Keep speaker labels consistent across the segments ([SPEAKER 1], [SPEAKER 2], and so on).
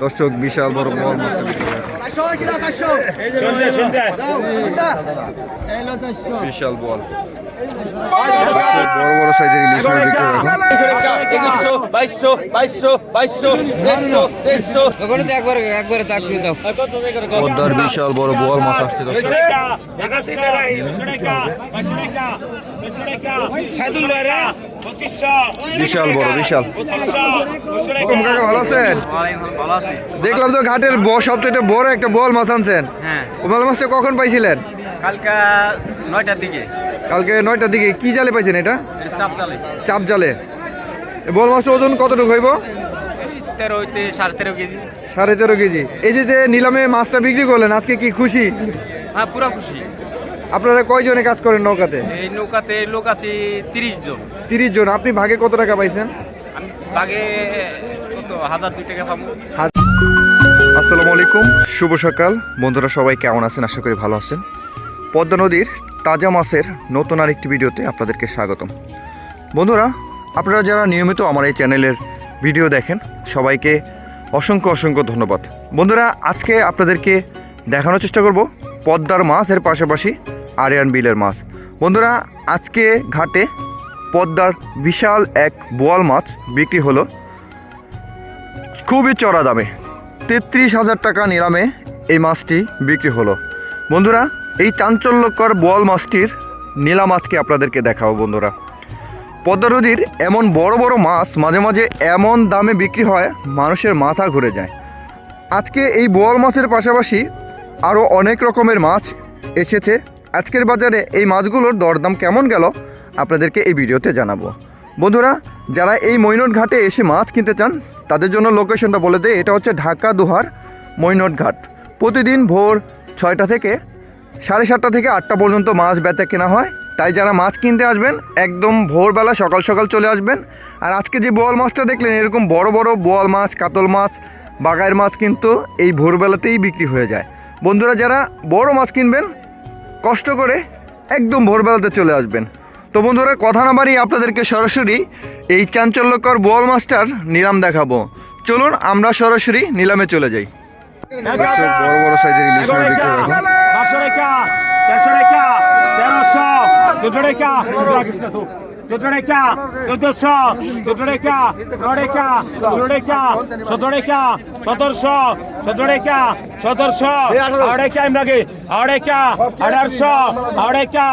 [SPEAKER 1] দর্শক বিশাল বড় বল। বিশাল বল। বড় বড় সাইজের ইলিশ মাছ হয় পদ্মার বিশাল বড় বল মাছ আসছে বিশাল। বড় বিশাল কাকা ভালো আছেন দেখলাম তো ঘাটের সবচেয়ে বড় একটা বল মাছ আনছেন।
[SPEAKER 2] হ্যাঁ।
[SPEAKER 1] বল মাছটা কখন পাইছিলেন?
[SPEAKER 2] কালকা নয়টার দিকে।
[SPEAKER 1] কালকে নয়টার দিকে কি জালে পাইছেন এটা?
[SPEAKER 2] চাপ চালে
[SPEAKER 1] চাপ জালে। বল মাছটা ওজন কতটুকু হইব?
[SPEAKER 2] তেরো হইতে সাড়ে তেরো কেজি।
[SPEAKER 1] সাড়ে তেরো কেজি। এই যে যে নিলামে মাছটা বিক্রি করলেন আজকে কি খুশি?
[SPEAKER 2] হ্যাঁ পুরো খুশি।
[SPEAKER 1] আপনারা কয়জনে কাজ করেন নৌকাতে?
[SPEAKER 2] এই নৌকাতে লোক আছে তিরিশ জন।
[SPEAKER 1] তিরিশ জন। আপনি ভাগে কত টাকা পাইছেন?
[SPEAKER 2] আমি বাগে হাজার দুই টাকা পাবো।
[SPEAKER 1] আসসালামু আলাইকুম। শুভ সকাল। বন্ধুরা সবাই কেমন আছেন? আশা করি ভালো আছেন। পদ্মা নদীর তাজা মাছের নতুন আরেকটি ভিডিওতে আপনাদেরকে স্বাগতম। বন্ধুরা, আপনারা যারা নিয়মিত আমার এই চ্যানেলের ভিডিও দেখেন, সবাইকে অসংখ্য অসংখ্য ধন্যবাদ। বন্ধুরা, আজকে আপনাদেরকে দেখানোর চেষ্টা করব পদ্মার মাছের পাশাপাশি আরিয়ান বিলের মাছ। বন্ধুরা, আজকে ঘাটে পদ্মার বিশাল এক বোয়াল মাছ বিক্রি হলো। খুবই চড়া দামে, তেত্রিশ হাজার টাকা নিলামে এই মাছটি বিক্রি হলো। বন্ধুরা এই চাঞ্চল্যকর বোয়াল মাছটির নীলা মাছকে আপনাদেরকে দেখাবো বন্ধুরা। পদ্মা নদীর এমন বড় বড় মাছ মাঝে মাঝে এমন দামে বিক্রি হয়, মানুষের মাথা ঘুরে যায়। আজকে এই বোয়াল মাছের পাশাপাশি আরও অনেক রকমের মাছ এসেছে। আজকের বাজারে এই মাছগুলোর দরদাম কেমন গেল আপনাদেরকে এই ভিডিওতে জানাব। বন্ধুরা, যারা এই মৈনট ঘাটে এসে মাছ কিনতে চান, তাদের জন্য লোকেশনটা বলে দেয় এটা হচ্ছে ঢাকা দুহার মৈনট ঘাট। প্রতিদিন ভোর ছয়টা থেকে সাড়ে সাতটা থেকে আটটা পর্যন্ত মাছ বেচা কেনা হয়। তাই যারা মাছ কিনতে আসবেন একদম ভোরবেলা সকাল সকাল চলে আসবেন। আর আজকে যে বোয়াল মাছটা দেখলেন এরকম বড় বড় বোয়াল মাছ কাতল মাছ বাগায়ের মাছ কিন্তু এই ভোরবেলাতেই বিক্রি হয়ে যায়। বন্ধুরা যারা বড় মাছ কিনবেন কষ্ট করে একদম ভোরবেলাতে চলে আসবেন। তো বন্ধুরা কথা না বাড়িয়ে আপনাদেরকে সরাসরি এই চাঞ্চল্যকর বোয়াল মাছটার নিলাম দেখাবো। চলুন আমরা সরাসরি নিলামে চলে যাই। বড় বড় সাইজের ইলিশ মাছ বিক্রি হয় এখন।
[SPEAKER 3] পাঁচশো টাকা তেরোশো চোদ্দ টাকা চোদ্দ টাকা চোদ্দশো চোদ্দ টাকা পনেরো টাকা ষোলো টাকা সতেরো টাকা সতেরোশো সতেরো টাকা সতেরোশো আড়াইকা ইমরাগে আড়াইকা আঠারোশো আড়াইকা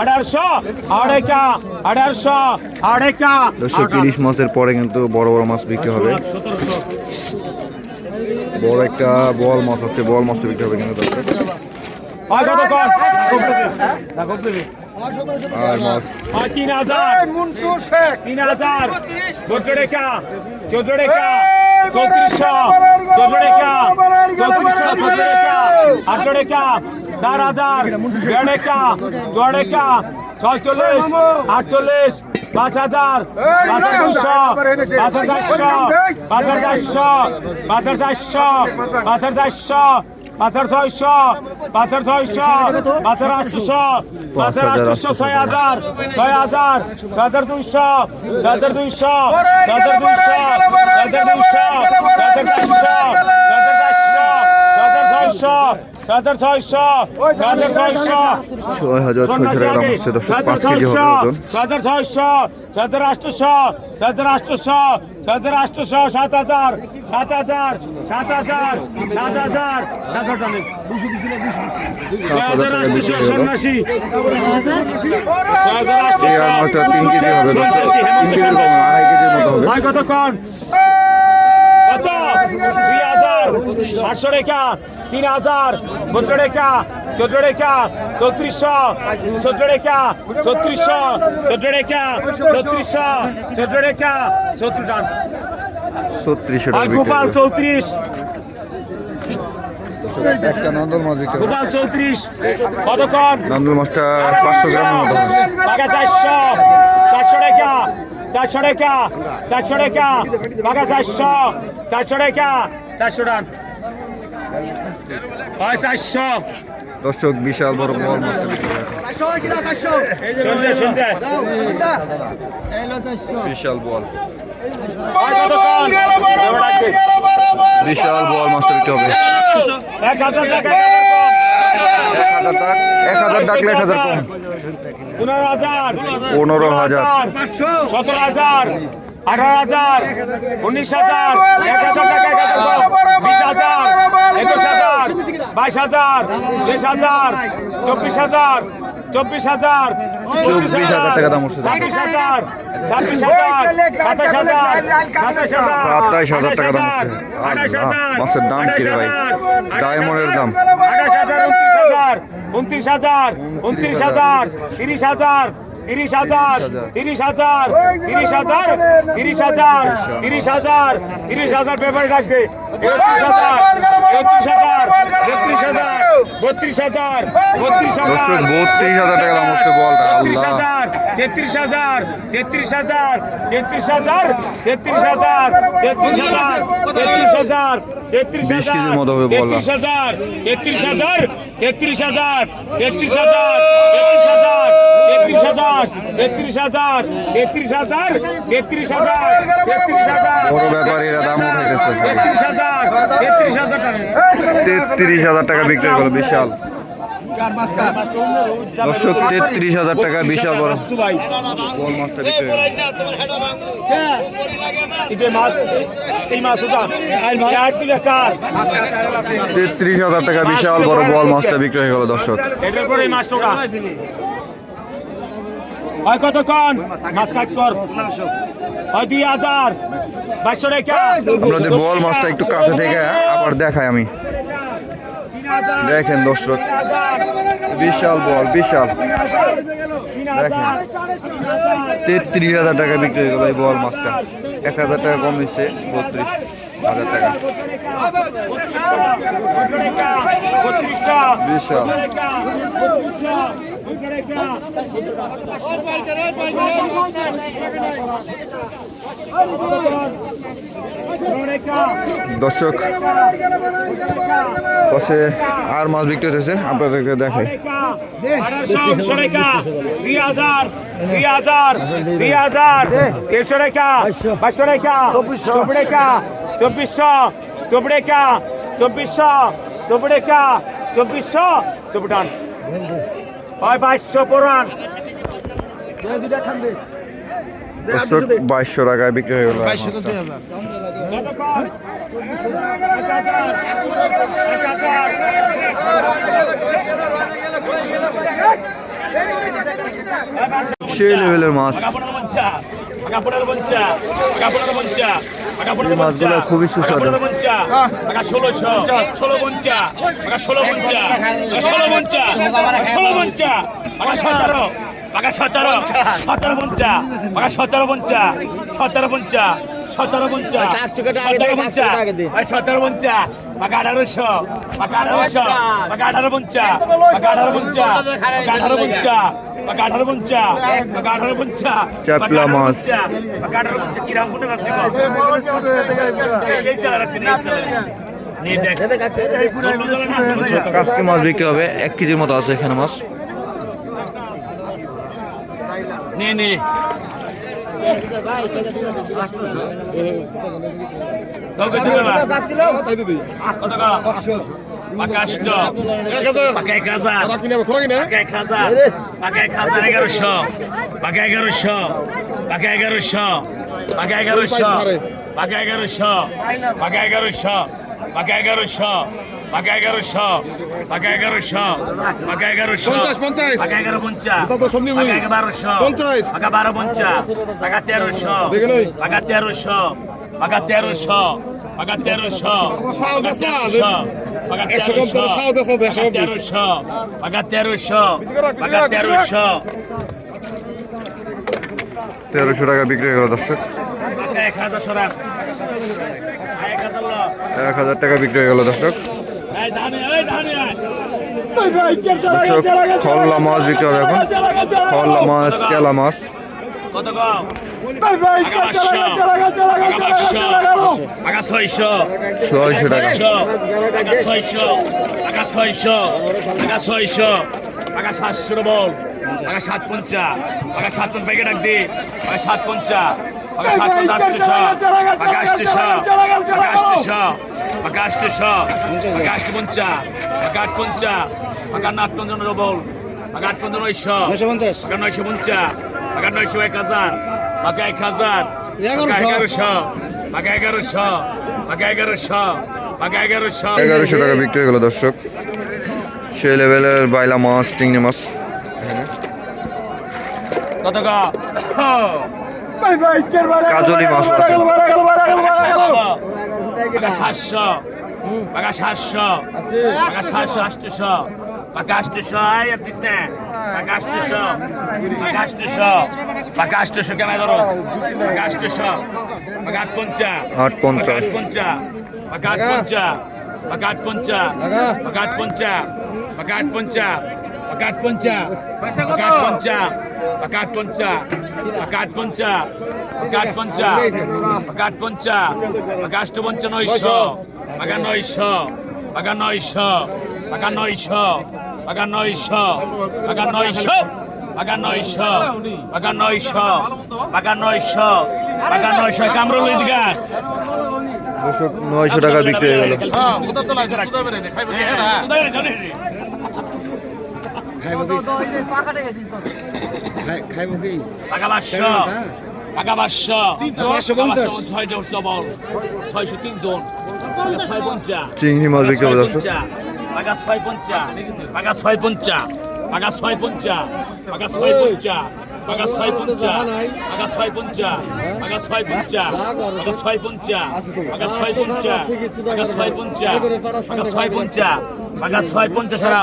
[SPEAKER 3] আঠারোশো আড়াইকা আঠারোশো আড়াইকা
[SPEAKER 1] দর্শক ইলিশ মাছের পরে কিন্তু বড় বড় মাছ বিক্রি হবে। বড় একটা বল মাছ আছে বল মাছটা বিক্রি হবে কিন্তু
[SPEAKER 3] তিন হাজার। তিন হাজার। চোদ্দ টাকা চোদ্দ টাকা চৌত্রিশশো চোদ্দ টাকা চৌত্রিশশো চোদ্দ টাকা আটশো টাকা চার হাজার দেড় টাকা দু টাকা ছয়চল্লিশ আটচল্লিশ পাঁচ হাজার পাঁচ হাজার দুশো পাঁচ হাজার চারশো পাঁচ হাজার চারশো পাঁচ হাজার চারশো পাঁচ হাজার চারশো পাঁচ হাজার ছয়শো পাঁচ হাজার ছয়শো পাঁচ হাজার আটশোশো পাঁচ হাজার আটশোশো ছয় হাজার ছয় হাজার ছয় হাজার দুইশো ছয় হাজার দুইশো ছয় হাজার দুইশো ছয় হাজার দুইশো ছয় হাজার চারশো ছয় হাজার ছয়শো ছয় হাজার ছয়শো
[SPEAKER 1] টাকা দাম হচ্ছে দর্শক পাঁচ কেজি হবে ওজন।
[SPEAKER 3] হাজার ছয়শো হাজার আটশোশো হাজার আটশোশো হাজার আটশোশো সাত হাজার সাত হাজার সাত হাজার সাত হাজার সাত হাজার আটশোশো সন্ন্যাসী ছয় হাজার
[SPEAKER 1] আর মাছটা তিন কেজি হবে তিন কেজি কম আড়াই কেজির মতো হবে।
[SPEAKER 3] ভাই কতক্ষণ? কত? হাজার আটশো টাকা তিন হাজার সতেরো টাকা চোদ্দ টাকা চৌত্রিশশো চোদ্দ টাকা চৌত্রিশশো চোদ্দ টাকা। চৌত্রিশশো চোদ্দ টাকা চৌত্রিশ গোপাল। চৌত্রিশ।
[SPEAKER 1] একটা নন্দল মাছ বিক্রি
[SPEAKER 3] গোপাল চৌত্রিশ। কতক্ষণ
[SPEAKER 1] নন্দল মাছটা পাঁচশো গ্রামের মতো
[SPEAKER 3] টাকা চারশো। চারশো টাকা চারশো টাকা চারশো টাকা টাকা চারশো চারশো টাকা চারশো টান হয় চারশো।
[SPEAKER 1] দর্শক বিশাল বড় বল।
[SPEAKER 3] বিশাল বল।
[SPEAKER 1] বিশাল বল
[SPEAKER 3] মাস্টার কি হবে। এক হাজার
[SPEAKER 1] এক হাজার ডাকলে এক হাজার কম।
[SPEAKER 3] পনেরো হাজার।
[SPEAKER 1] পনেরো হাজার।
[SPEAKER 3] সতেরো হাজার। আঠারো হাজার উনিশ হাজার এক হাজার টাকা এক হাজার বিশ হাজার একুশ হাজার বাইশ হাজার তেইশ হাজার চব্বিশ হাজার চব্বিশ হাজার
[SPEAKER 1] চব্বিশ হাজার টাকা দাম উঠছে।
[SPEAKER 3] ছাব্বিশ হাজার ছাব্বিশ হাজার সাতাশ হাজার সাতাশ হাজার
[SPEAKER 1] সাতাইশ হাজার টাকা দাম উঠছে।
[SPEAKER 3] আঠাশ
[SPEAKER 1] মাছের দাম কি ভাই? ডায়মন্ডের দাম।
[SPEAKER 3] আঠাশ হাজার উনত্রিশ হাজার উনত্রিশ হাজার তিরিশ হাজার তিরিশ হাজার তিরিশ হাজার তিরিশ হাজার তিরিশ হাজার তিরিশ হাজার তিরিশ হাজার পেপার রাখবে একত্রিশ হাজার একত্রিশ হাজার একত্রিশ হাজার বত্রিশ হাজার বত্রিশ হাজার
[SPEAKER 1] বত্রিশ হাজার টাকা দাম উঠছে বলটা
[SPEAKER 3] তেত্রিশ
[SPEAKER 1] আল্লাহ
[SPEAKER 3] হাজার তেত্রিশ হাজার তেত্রিশ হাজার তেত্রিশ হাজার তেত্রিশ হাজার তেত্রিশ হাজার তেত্রিশ হাজার তেত্রিশ
[SPEAKER 1] বললাম।
[SPEAKER 3] তেত্রিশ হাজার তেত্রিশ হাজার তেত্রিশ হাজার তেত্রিশ হাজার তেত্রিশ হাজার তেত্রিশ হাজার তেত্রিশ হাজার তেত্রিশ হাজার তেত্রিশ হাজার
[SPEAKER 1] বড় ব্যাপারীরা দাম
[SPEAKER 3] তেত্রিশ হাজার তেত্রিশ হাজার টাকা
[SPEAKER 1] তেত্রিশ হাজার টাকা বিক্রি হলো বিশাল। দর্শক তেত্রিশ হাজার টাকা বিশাল বড়। বল মাছটা বিক্রি তেত্রিশ হাজার টাকা বিশাল বড় বল মাছটা বিক্রি হয়ে গেল দর্শক।
[SPEAKER 3] হয় কতক্ষণ? মাছ কাট কর। হয় দুই হাজার। বাইশশো টাকা।
[SPEAKER 1] আপনাদের বল মাছটা একটু কাছে থেকে আবার দেখাই আমি। দেখেন দর্শক, বিশাল বল, বিশাল। দেখেন, তেত্রিশ হাজার টাকা বিক্রি হয়ে গেল এই বল মাছটা। এক হাজার টাকা কম নিচ্ছে, বত্রিশ। দর্শক পাশে আর মাছ বিক্রি হতেছে আপনাদেরকে দেখাই।
[SPEAKER 3] দুই হাজার দুই হাজার দেড়শো রেখা বাইশশো রেখা চব্বিশ রেখা চব্বিশশো চব্বিশ রেখা চব্বিশশো চব্বিশ রেখা চব্বিশশো চব্বিশ টান হয় বাইশশো পুরান।
[SPEAKER 1] বাইশশো টাকায় বিক্রি হয়ে গেল
[SPEAKER 3] এক হাজার।
[SPEAKER 1] সেই লেভেলের মাছ এই মাছগুলো খুবই সুস্বাদু।
[SPEAKER 3] সতেরো সতেরো পঞ্চা সতেরো পঞ্চা সতেরো পঞ্চা সতেরো পঞ্চা সতেরো পঞ্চা ভাই সতেরো পঞ্চা পাকা আঠারোশো পাকা আঠারোশো পাকা আঠারো পঞ্চা পাকা আঠারো পঞ্চা পাকা আঠারো পঞ্চা পাকা আঠারো পঞ্চা পাকা আঠারো পঞ্চা
[SPEAKER 1] চাপলা মাছ।
[SPEAKER 3] পাকা আঠারো পঞ্চা কিরাম কোনে রাখতে
[SPEAKER 1] কাজকে মাছ বিক্রি হবে এক কেজির মতো আছে এখানে মাছ।
[SPEAKER 3] নে নে। এগারোশো পাকা এগারোশো পাকা এগারোশো পাকা এগারোশো পাকা এগারোশো পাকা এগারোশো পাকা এগারোশো পাকা এগারোশো পাকা এগারোশো পাকা এগারোশো
[SPEAKER 4] পঞ্চাশ, পঞ্চাশ।
[SPEAKER 3] পাকা এগারো পঞ্চাশ। পাকা বারোশো
[SPEAKER 4] পঞ্চাশ।
[SPEAKER 3] পাকা বারো পঞ্চাশ পাকা তেরোশো
[SPEAKER 4] দেখে নই।
[SPEAKER 3] পাকা তেরোশো পাকা তেরোশো পাকা তেরোশো পাকা। তেরোশো পাকা তেরোশো পাকা তেরোশো
[SPEAKER 1] তেরোশো টাকা বিক্রি হয়ে গেল দর্শক
[SPEAKER 3] এক হাজার
[SPEAKER 1] টাকা বিক্রি হয়ে গেল দর্শক খল্লা মাছ বিক্রি হবে এখন খল্লা মাছ চেলা মাছ
[SPEAKER 3] ছয়শো
[SPEAKER 1] টাকা
[SPEAKER 3] ছয়শো টাকা ছয়শো টাকা সাতশো বল টাকা সাত পঞ্চা টাকা সাত পঞ্চা প্যাকেট ডাক দি টাকা সাত পঞ্চা টাকা সাত পঞ্চা আটশো টাকা আটশো টাকা আটশো
[SPEAKER 4] আকাশ কৃষ আকাশ পঞ্চা আকাশ পঞ্চা পাকা নাথ পঞ্চন রবল পাকা আট
[SPEAKER 5] পঞ্চন ঐশ
[SPEAKER 4] পাকা নয়শো পঞ্চা পাকা নয়শো এক হাজার আকা এক হাজার পাকা এগারোশো পাকা এগারোশো পাকা এগারোশো পাকা এগারোশো।
[SPEAKER 1] এগারোশো টাকা বিক্রি হয়ে গেল দর্শক। সেই লেভেলের বাইলা মাছ চিংড়ি মাছ।
[SPEAKER 4] কত গা
[SPEAKER 1] কাজলি মাছ
[SPEAKER 4] পাকা সাতশো। পাকা সাতশো। পাকা সাতশো আষ্টশো পাকা আষ্টশো আয় দিস না পাকা আষ্টশো পাকা আষ্টশো পাকা আষ্টশো কেন ধরো? পাকা আষ্টশো পাকা আট পঞ্চা
[SPEAKER 1] আট
[SPEAKER 4] পঞ্চা আট পঞ্চা পাকা আট পঞ্চা পাকা আট পঞ্চা পাকা পঞ্চা কাঠপঞ্চা কাঠপঞ্চা কাঠপঞ্চা কাষ্টপঞ্চ নৈশ আগা নৈশ আগা নৈশ আগা নৈশ আগা নৈশ আগা নৈশ আগা নৈশ আগা নৈশ আগা নৈশ আগা নৈশ কামরুল
[SPEAKER 1] ঈদগাহ নয়শো টাকা বিক্রি হয়ে গেল
[SPEAKER 5] খাইব খাইব কি
[SPEAKER 4] টাকা পাঁচশো টাকা পাঁচশো
[SPEAKER 5] তিনশো পঞ্চাশ
[SPEAKER 4] ছয়টা ডবল ছয়শো তিনজন ছয় পঞ্চাশ
[SPEAKER 1] চিংড়ি মাছ বিক্রি করে
[SPEAKER 4] টাকা ছয় পঞ্চাশ টাকা ছয় পঞ্চাশ টাকা ছয় পঞ্চাশ টাকা ছয় পঞ্চাশ টাকা ছয় পঞ্চাশ টাকা ছয় পঞ্চাশ টাকা ছয় পঞ্চাশ টাকা ছয় পঞ্চাশ টাকা ছয় পঞ্চাশ টাকা ছয় পঞ্চাশ টাকা ছয়
[SPEAKER 1] পঞ্চাশ টাকা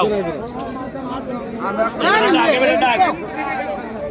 [SPEAKER 2] ছয়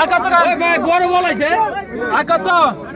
[SPEAKER 2] আকাত বড়
[SPEAKER 4] বলাইছে আকাত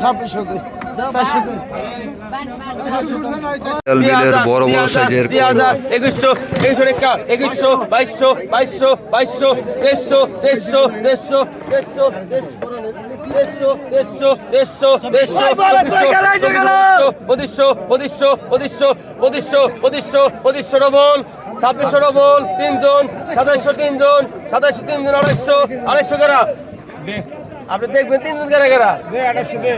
[SPEAKER 4] চারশো দে।
[SPEAKER 1] বিলের বড় বড় সাইজের
[SPEAKER 2] একুশশো তেইশশো টাকা একুশশো বাইশশো বাইশশো বাইশশো দেড়শো দেড়শো দেড়শো দেড়শো দেড়শো দেড়শো দেড়শো দেড়শো পঁচিশশো পঁচিশশো পঁচিশশো পঁচিশশো পঁচিশশো পঁচিশশো ডবল ছাব্বিশশো ডবল তিনজন সাতাইশশো তিনজন সাতাইশশো তিনজন আড়াইশো আড়াইশো গেরা আপনি দেখবেন তিনজন
[SPEAKER 4] দে।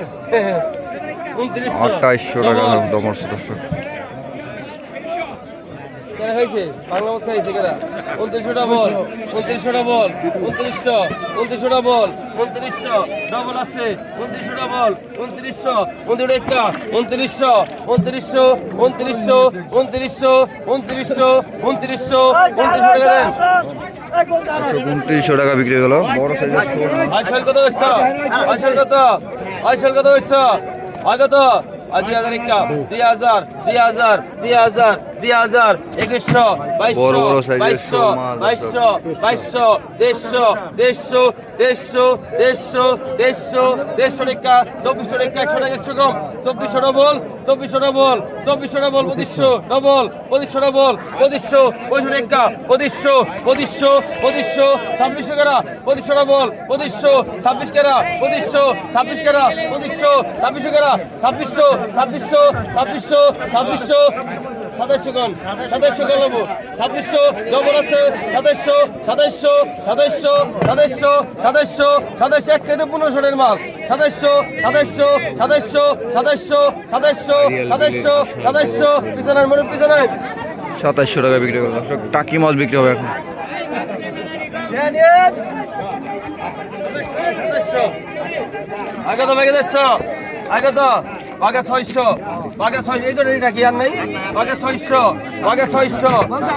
[SPEAKER 2] উনত্রিশশো
[SPEAKER 1] আঠাইশশো টাকা দমর্শ দর্শক
[SPEAKER 2] কেন হয়েছে বাংলা মত হয়েছে কেন উনত্রিশশো ডবল উনত্রিশশো ডবল উনত্রিশশো উনত্রিশশো ডবল উনত্রিশশো ডবল আছে। উনত্রিশশো ডবল উনত্রিশশো উনত্রিশ একটা উনত্রিশশো উনত্রিশশো উনত্রিশশো উনত্রিশশো উনত্রিশশো উনত্রিশশো উনত্রিশশো টাকা দেন।
[SPEAKER 1] উনত্রিশশো টাকা বিক্রি হলো। বড় সাইজের
[SPEAKER 2] কত কত? কত? দুই হাজার একটা দুই হাজার দুই হাজার দুই হাজার দুই হাজার একুশশো
[SPEAKER 1] বড়
[SPEAKER 2] বাইশশো বাইশশো বাইশশো বাইশশো দেড়শো দেড়শো দেড়শো দেড়শো দেড়শো দেড়শো টাকা চব্বিশশো টাকা একশো টাকা একশো কম চব্বিশশো ডবল চব্বিশশো ডবল চব্বিশশো ডবল পঁচিশশো ডবল পঁচিশশো ডবল পঁচিশশো পঁচিশশো টাকা পঁচিশশো পঁচিশশো পঁচিশশো ছাব্বিশশো কেরা পঁচিশশো ডবল পঁচিশশো ছাব্বিশ কেরা পঁচিশশো ছাব্বিশ কেরা পঁচিশশো ছাব্বিশশো কেরা ছাব্বিশশো ছাব্বিশশো ছাব্বিশশো ছাব্বিশশো সাতাইশশো গণ সাতাইশশো গণ নেব ছাব্বিশশো ডবল আছে সাতাইশশো সাতাইশশো সাতাইশশো সাতাইশশো সাতাইশশো সাতাইশশো এক কেজি পনেরোশো টাকার মাল সাতাইশশো সাতাইশশো সাতাইশশো সাতাইশশো সাতাইশশো সাতাইশশো সাতাইশশো পিছনে মনে পিছনে
[SPEAKER 1] সাতাইশশো টাকা বিক্রি করল টাকি মাছ বিক্রি হবে এখন
[SPEAKER 2] আগে তো বেগে যাচ্ছ বাগে ছয়শো বাগে ছয়শো এই জন্য এটা কি আর নেই? বাগে ছয়শো বাগে ছয়শো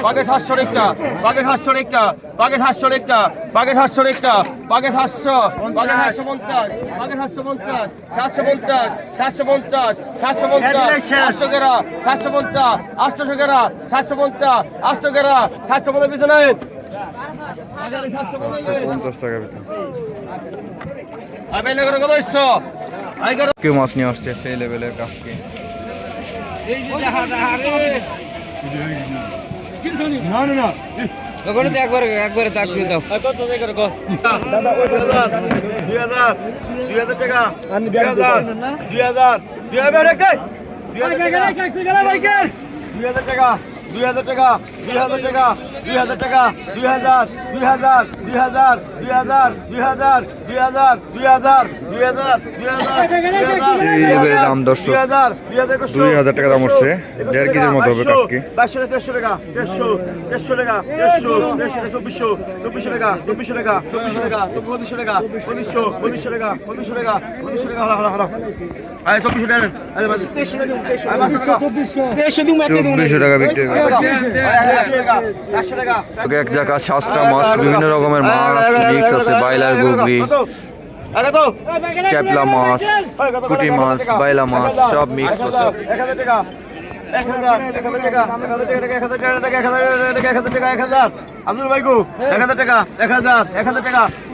[SPEAKER 2] বাগে সাতশো রেখা বাগে সাতশো রেখা বাগে সাতশো রেখা বাগে সাতশো রেখা বাগে সাতশো বাগে সাতশো পঞ্চাশ বাগে সাতশো পঞ্চাশ সাতশো পঞ্চাশ সাতশো পঞ্চাশ সাতশো পঞ্চাশ সাতশো গেরা সাতশো পঞ্চাশ আটশো গেরা সাতশো পঞ্চাশ আটশো গেরা সাতশো পঞ্চাশ পিছনে পঞ্চাশ।
[SPEAKER 1] টাকা
[SPEAKER 2] আমি লেগে কত
[SPEAKER 1] কে মাছ নিয়ে আসছে সেই লেভেলের কাজকে
[SPEAKER 4] দুই হাজার টাকা দুই হাজার টাকা। দুই হাজার দুই হাজার দুই হাজার দুই হাজার হাজার দুই হাজার দুই হাজার দুই হাজার দুই হাজার দুই হাজার দুই হাজার
[SPEAKER 1] টাকা দাম উঠছে দেড় কেজির মতো হবে কাজকে।
[SPEAKER 4] টাকা দেড়শো দেড়শো টাকা দেড়শো টাকা চব্বিশশো চব্বিশশো টাকা চব্বিশশো টাকা চব্বিশশো টাকা উনিশশো টাকা উনিশশো উনিশশো টাকা উনিশশো টাকা উনিশশো টাকা হলো হলো হলো। আরে চব্বিশশো টাকা
[SPEAKER 1] চব্বিশশো এক জায়গা সাতটা মাছ বিভিন্ন রকমের মাছ মিক্স আছে বাইলার গুগলি চ্যাপলা মাছ
[SPEAKER 4] কুটি
[SPEAKER 1] মাছ বাইলা মাছ সব মিক্স আছে
[SPEAKER 4] এক হাজার টাকা এক হাজার টাকা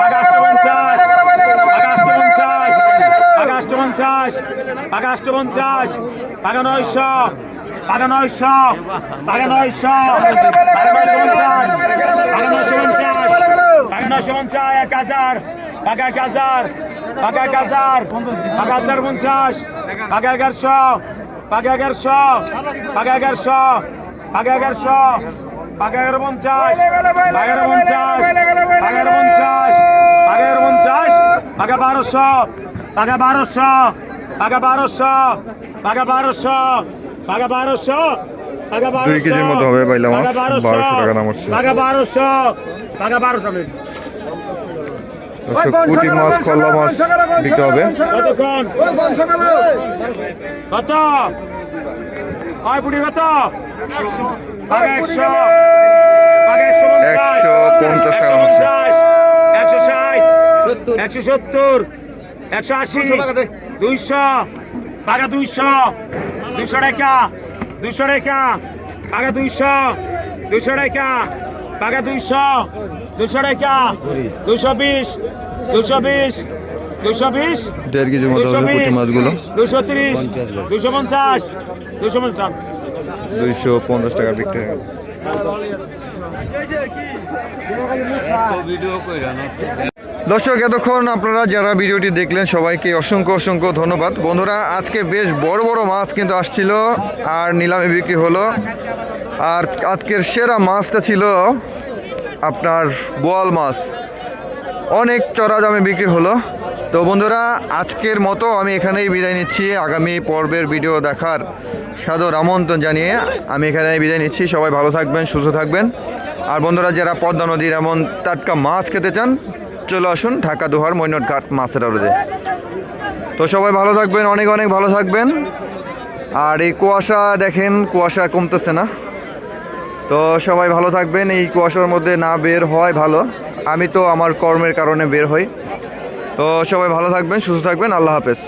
[SPEAKER 4] পঞ্চাশ
[SPEAKER 1] আগস্ট পঞ্চাশ
[SPEAKER 3] আগস্ট পঞ্চাশ পাগা নয়শো পাগা নয়শো পাগা নয়শো পাগা নয়শো পঞ্চাশ পাগা নয়শো পঞ্চাশ পাগা নয়শো পঞ্চাশ এক হাজার পাগা এক হাজার পাগা এক হাজার পাগা হাজার পঞ্চাশ পাগা এগারোশো পাগা এগারোশো পাগা এগারোশো পাগা এগারোশো পাগা এগারো পঞ্চাশ পাগা এগারো আগে উনচাশ আগে বারোশো আগে বারোশো আগে বারোশো আগে বারোশো আগে বারোশো
[SPEAKER 1] দুই কেজির মতো হবে পাইলে
[SPEAKER 3] আমার বারোশো
[SPEAKER 1] টাকা দাম হচ্ছে।
[SPEAKER 3] টাকা বারোশো টাকা বারোশো
[SPEAKER 1] পুটি মাছ কল্লা মাছ বিক্রি হবে।
[SPEAKER 3] কত? হয় পুটি কত? একশো।
[SPEAKER 1] পঞ্চাশ। টাকা।
[SPEAKER 3] একশো সত্তর একশো আশি দুইশো বাঘা দুইশো দুইশো টাকা দুইশো টাকা বাঘা দুইশো দুইশো টাকা বাঘা দুইশো দুইশো টাকা দুইশো বিশ দুইশো বিশ দুইশো বিশ
[SPEAKER 1] দেড় কেজির মতো হবে পুঁটি মাছগুলো।
[SPEAKER 3] দুশো তিরিশ দুশো পঞ্চাশ দুশো পঞ্চাশ
[SPEAKER 1] দুইশো পঞ্চাশ টাকা বিক্রি দর্শক, এতক্ষণ আপনারা যারা ভিডিওটি দেখলেন, সবাইকে অসংখ্য অসংখ্য ধন্যবাদ। বন্ধুরা, আজকে বেশ বড় বড় মাছ কিন্তু আসছিল আর নিলামে বিক্রি হলো। আর আজকের সেরা মাছটা ছিল আপনার বোয়াল মাছ। অনেক চড়া দামে বিক্রি হলো। তো বন্ধুরা, আজকের মতো আমি এখানেই বিদায় নিচ্ছি। আগামী পর্বের ভিডিও দেখার সাদর আমন্ত্রণ জানিয়ে আমি এখানে বিদায় নিচ্ছি। সবাই ভালো থাকবেন, সুস্থ থাকবেন। আর বন্ধুরা, যারা পদ্মা নদীর এমন টাটকা মাছ খেতে চান চলে আসুন ঢাকা দোহার মৈনট ঘাট মাছের আড়তে। তো সবাই ভালো থাকবেন, অনেক অনেক ভালো থাকবেন। আর এই কুয়াশা দেখেন, কুয়াশা কমতেছে না। তো সবাই ভালো থাকবেন, এই কুয়াশার মধ্যে না বের হয় ভালো। আমি তো আমার কর্মের কারণে বের হই। তো সবাই ভালো থাকবেন, সুস্থ থাকবেন, আল্লাহ হাফেজ।